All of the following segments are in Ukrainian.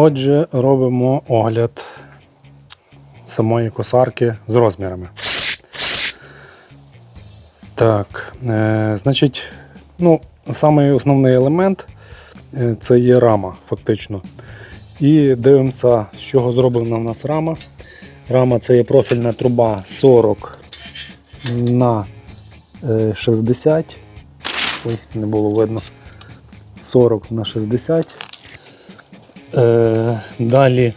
Отже, робимо огляд самої косарки з розмірами. Так, е, значить, ну, самий основний елемент е, це є рама, фактично. І дивимося, з чого зроблена в нас рама. Рама це є профільна труба 40 на е, 60. Ой, не було видно. 40 на 60. Е, далі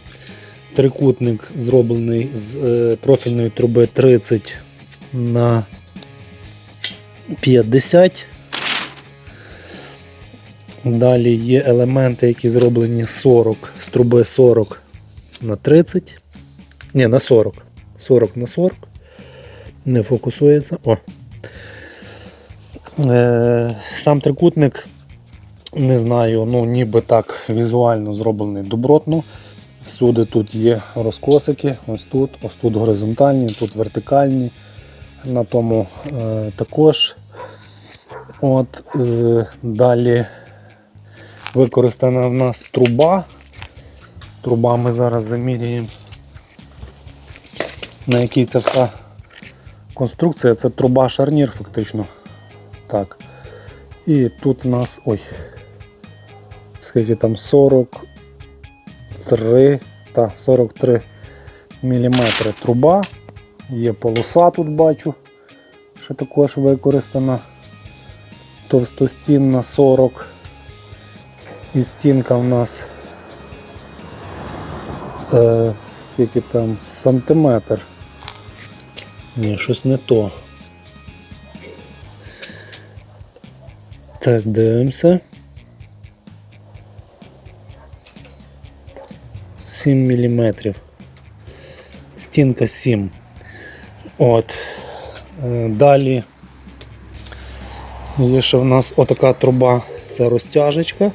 трикутник зроблений з е, профільної труби 30 на 50. Далі є елементи, які зроблені 40 з труби 40 на 30. Ні, на 40. 40 на 40. Не фокусується. О. Е, сам трикутник, не знаю, ну ніби так візуально зроблений добротно. Всюди тут є розкосики, ось тут, ось тут горизонтальні, тут вертикальні. На тому е, також. От, е, далі використана в нас труба. Труба ми зараз заміряємо, на якій це вся конструкція. Це труба шарнір фактично. Так. І тут в нас. Ой. Скільки там 43 та 43 мм труба. Є полоса тут бачу, що також використана. Товстостінна 40. І стінка в нас е, скільки там сантиметр. Ні, щось не то. Так, дивимося. 7 мм. Стінка 7. От. Е, Далі є ще в нас отака труба, це розтяжечка.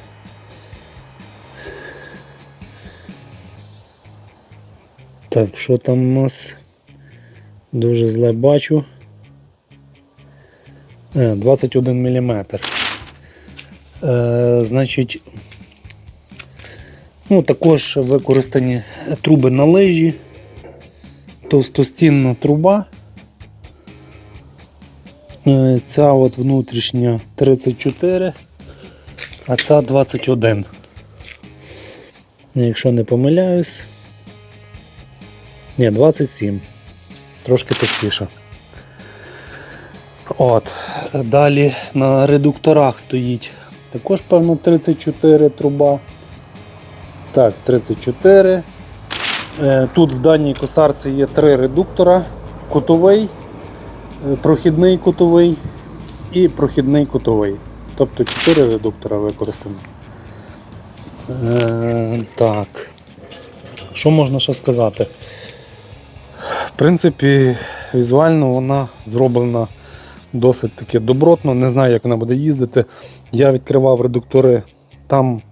Так, що там у нас? Дуже зле бачу. Е, 21 мм. Е, значить, ну, також використані труби на лижі, товстостінна труба. Е, Ця от внутрішня 34, а ця 21. Якщо не помиляюсь. Ні, 27. Трошки товстіша. От. Далі на редукторах стоїть також, певно, 34 труба. Так, 34. Е, Тут в даній косарці є три редуктора: кутовий, е, прохідний кутовий і прохідний кутовий. Тобто 4 редуктора використано. Е, так. Що можна ще сказати? В принципі, візуально вона зроблена досить таки добротно. Не знаю, як вона буде їздити. Я відкривав редуктори, там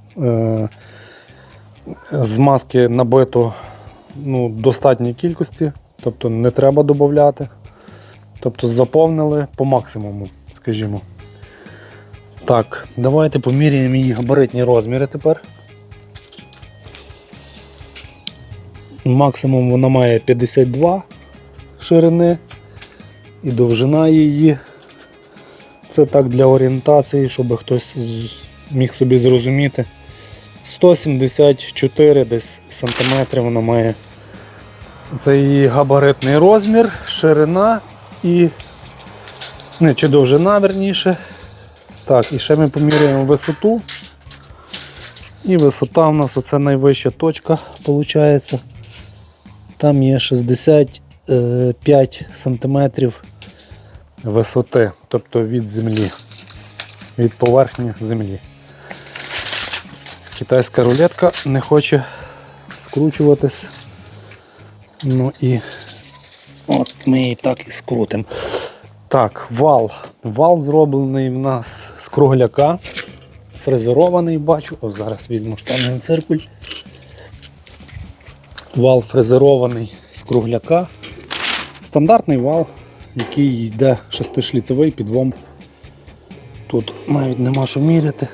змазки набито ну, достатній кількості, тобто не треба додати. Тобто заповнили по максимуму, скажімо. Так, давайте поміряємо її габаритні розміри тепер. Максимум вона має 52 ширини і довжина її. Це так для орієнтації, щоб хтось міг собі зрозуміти. 174 десь сантиметри вона має. Це її габаритний розмір, ширина і. Не, чи довжина верніше. Так, і ще ми поміряємо висоту. І висота у нас оце найвища точка, виходить. Там є 65 сантиметрів висоти, тобто від землі, від поверхні землі. Китайська рулетка не хоче скручуватись. Ну і от ми її так і скрутимо. Так, вал. Вал зроблений в нас з кругляка. Фрезерований бачу. О, зараз візьму штанний циркуль. Вал фрезерований з кругляка. Стандартний вал, який йде шестишліцевий підвом. Тут навіть нема що міряти.